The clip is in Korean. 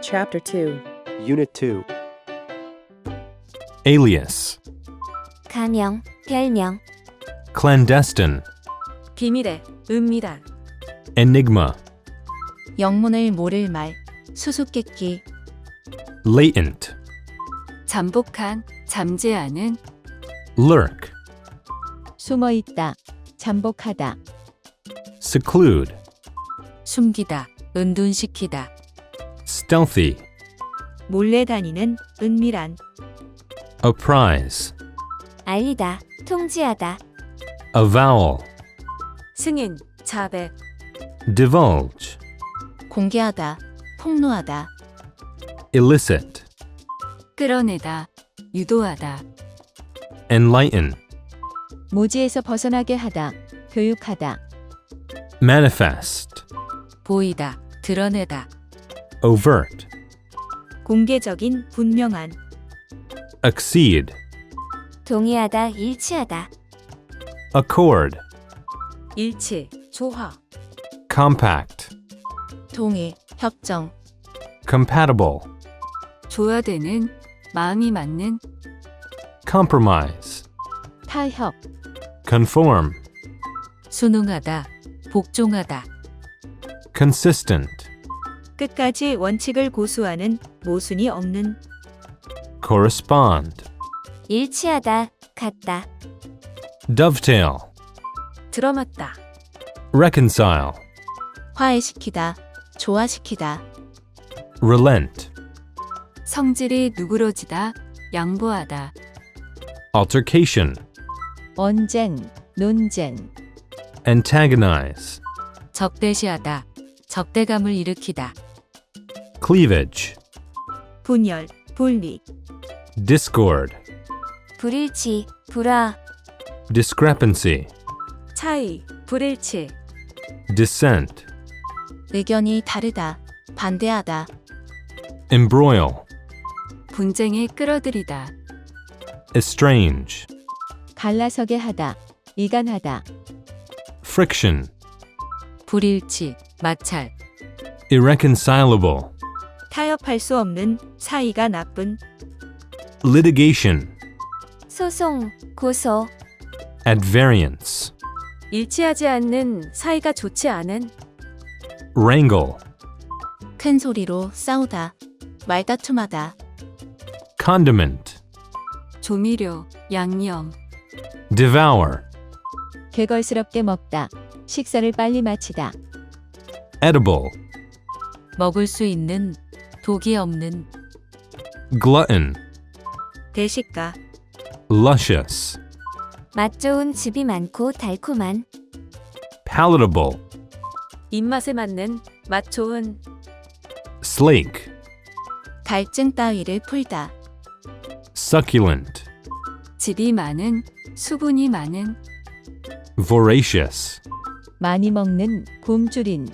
Chapter 2 Unit 2 alias, 가명, 별명, clandestine, 비밀의 은밀한 enigma, 영문을 모를 말, 수수께끼, latent, 잠복한, 잠재하는, lurk, 숨어 있다, 잠복하다, seclude, 숨기다, 은둔시키다, stealthy, 몰래 다니는, 은밀한, apprise, 알리다, 통지하다, avowal, 승인, 자백, divulge, 공개하다, 폭로하다, illicit, 끌어내다, 유도하다, enlighten, 모지에서 벗어나게 하다, 교육하다, manifest, 보이다, 드러내다, overt, 공개적인, 분명한, accede, 동의하다, 일치하다, accord, 일치, 조화, compact, 동의, 협정, compatible, 조화되는, 마음이 맞는, compromise, 타협, conform, 순응하다, 복종하다, consistent, 끝까지 원칙을 고수하는, 모순이 없는, correspond, 일치하다, 같다, dovetail, 들어맞다, reconcile, 화해시키다, 조화시키다, relent, 성질이 누그러지다, 양보하다, altercation, 언쟁, 논쟁, antagonize, 적대시하다, 적대감을 일으키다, cleavage, 분열, 분리, discord, 불일치, 불화, discrepancy, 차이, 불일치, dissent, 의견이 다르다, 반대하다, embroil, 분쟁에 끌어들이다, estrange, 갈라서게 하다, 이간하다, friction, 불일치, 마찰, irreconcilable, 타협할 수 없는, 사이가 나쁜, litigation, 소송, 고소, at variance, 일치하지 않는 사이가 좋지 않은 wrangle, 큰 소리로 싸우다, 말다툼하다, condiment, 조미료, 양념, devour, 개걸스럽게 먹다, 식사를 빨리 마치다, edible, 먹을 수 있는, 독이 없는, glutton, 대식가, luscious, 맛 좋은 즙이 많고 달콤한, palatable, 입맛에 맞는 맛 좋은 slake, 갈증 따위를 풀다, succulent, 즙이 많은, 수분이 많은, voracious. 많이 먹는, 굶주린,